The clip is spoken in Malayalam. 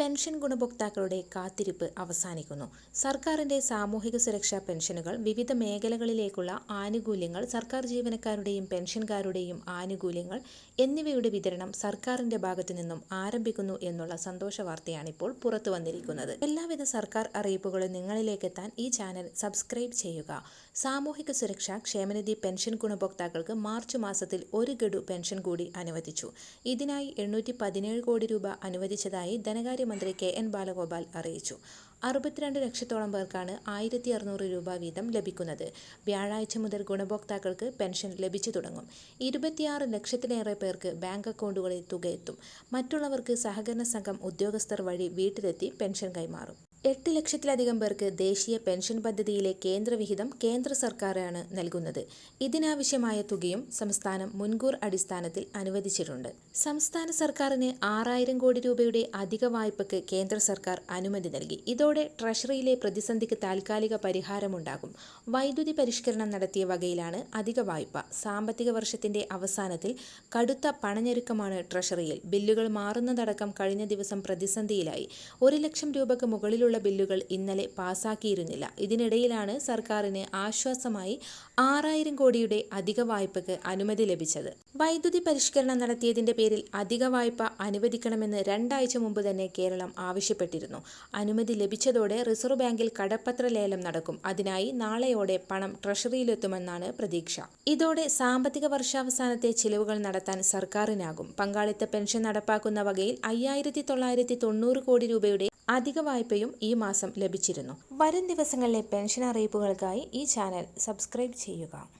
പെൻഷൻ ഗുണഭോക്താക്കളുടെ കാത്തിരിപ്പ് അവസാനിക്കുന്നു. സർക്കാരിന്റെ സാമൂഹിക സുരക്ഷാ പെൻഷനുകൾ വിവിധ മേഖലകളിലേക്കുള്ള ആനുകൂല്യങ്ങൾ സർക്കാർ ജീവനക്കാരുടെയും പെൻഷൻകാരുടെയും ആനുകൂല്യങ്ങൾ എന്നിവയുടെ വിതരണം സർക്കാരിന്റെ ഭാഗത്തു നിന്നും ആരംഭിക്കുന്നു എന്നുള്ള സന്തോഷ വാർത്തയാണിപ്പോൾ പുറത്തു വന്നിരിക്കുന്നത്. എല്ലാവിധ സർക്കാർ അറിയിപ്പുകളും നിങ്ങളിലേക്കെത്താൻ ഈ ചാനൽ സബ്സ്ക്രൈബ് ചെയ്യുക. സാമൂഹിക സുരക്ഷ ക്ഷേമനിധി പെൻഷൻ ഗുണഭോക്താക്കൾക്ക് മാർച്ച് മാസത്തിൽ ഒരു ഗഡു പെൻഷൻ കൂടി അനുവദിച്ചു. ഇതിനായി എണ്ണൂറ്റി കോടി രൂപ അനുവദിച്ചതായി ധനകാര്യ മന്ത്രി കെ എൻ ബാലഗോപാൽ അറിയിച്ചു. അറുപത്തിരണ്ട് ലക്ഷത്തോളം പേർക്കാണ് ആയിരത്തി അറുന്നൂറ് രൂപ വീതം ലഭിക്കുന്നത്. വ്യാഴാഴ്ച മുതൽ ഗുണഭോക്താക്കൾക്ക് പെൻഷൻ ലഭിച്ചു തുടങ്ങും. ഇരുപത്തിയാറ് ലക്ഷത്തിലേറെ പേർക്ക് ബാങ്ക് അക്കൗണ്ടുകളിൽ തുകയെത്തും. മറ്റുള്ളവർക്ക് സഹകരണ സംഘം ഉദ്യോഗസ്ഥർ വഴി വീട്ടിലെത്തി പെൻഷൻ കൈമാറും. എട്ട് ലക്ഷത്തിലധികം പേർക്ക് ദേശീയ പെൻഷൻ പദ്ധതിയിലെ കേന്ദ്രവിഹിതം കേന്ദ്ര സർക്കാരാണ് നൽകുന്നത്. ഇതിനാവശ്യമായ തുകയും സംസ്ഥാനം മുൻകൂർ അടിസ്ഥാനത്തിൽ അനുവദിച്ചിട്ടുണ്ട്. സംസ്ഥാന സർക്കാരിന് ആറായിരം കോടി രൂപയുടെ അധിക വായ്പയ്ക്ക് കേന്ദ്ര സർക്കാർ അനുമതി നൽകി. ഇതോടെ ട്രഷറിയിലെ പ്രതിസന്ധിക്ക് താൽക്കാലിക പരിഹാരമുണ്ടാകും. വൈദ്യുതി പരിഷ്കരണം നടത്തിയ വകയിലാണ് അധിക വായ്പ. സാമ്പത്തിക വർഷത്തിന്റെ അവസാനത്തിൽ കടുത്ത പണഞ്ഞെരുക്കമാണ് ട്രഷറിയിൽ. ബില്ലുകൾ മാറുന്നതടക്കം കഴിഞ്ഞ ദിവസം പ്രതിസന്ധിയിലായി. ഒരു ലക്ഷം രൂപയ്ക്ക് മുകളിലുള്ള ബില്ലുകൾ ഇന്നലെ പാസാക്കിയിരുന്നില്ല. ഇതിനിടയിലാണ് സർക്കാരിന് ആശ്വാസമായി ആറായിരം കോടിയുടെ അധിക വായ്പയ്ക്ക് അനുമതി ലഭിച്ചത്. വൈദ്യുതി പരിഷ്കരണം നടത്തിയതിന്റെ പേരിൽ അധിക വായ്പ അനുവദിക്കണമെന്ന് രണ്ടാഴ്ച മുമ്പ് തന്നെ കേരളം ആവശ്യപ്പെട്ടിരുന്നു. അനുമതി ലഭിച്ചതോടെ റിസർവ് ബാങ്കിൽ കടപ്പത്ര ലേലം നടക്കും. അതിനായി നാളെയോടെ പണം ട്രഷറിയിലെത്തുമെന്നാണ് പ്രതീക്ഷ. ഇതോടെ സാമ്പത്തിക വർഷാവസാനത്തെ ചിലവുകൾ നടത്താൻ സർക്കാരിനാകും. പങ്കാളിത്ത പെൻഷൻ നടപ്പാക്കുന്ന വകയിൽ അയ്യായിരത്തി തൊള്ളായിരത്തി തൊണ്ണൂറ് കോടി രൂപയുടെ അധിക വായ്പയും ഈ മാസം ലഭിച്ചിരുന്നു. വരും ദിവസങ്ങളിലെ പെൻഷൻ അറിയിപ്പുകൾക്കായി ഈ ചാനൽ സബ്സ്ക്രൈബ് ചെയ്യുക.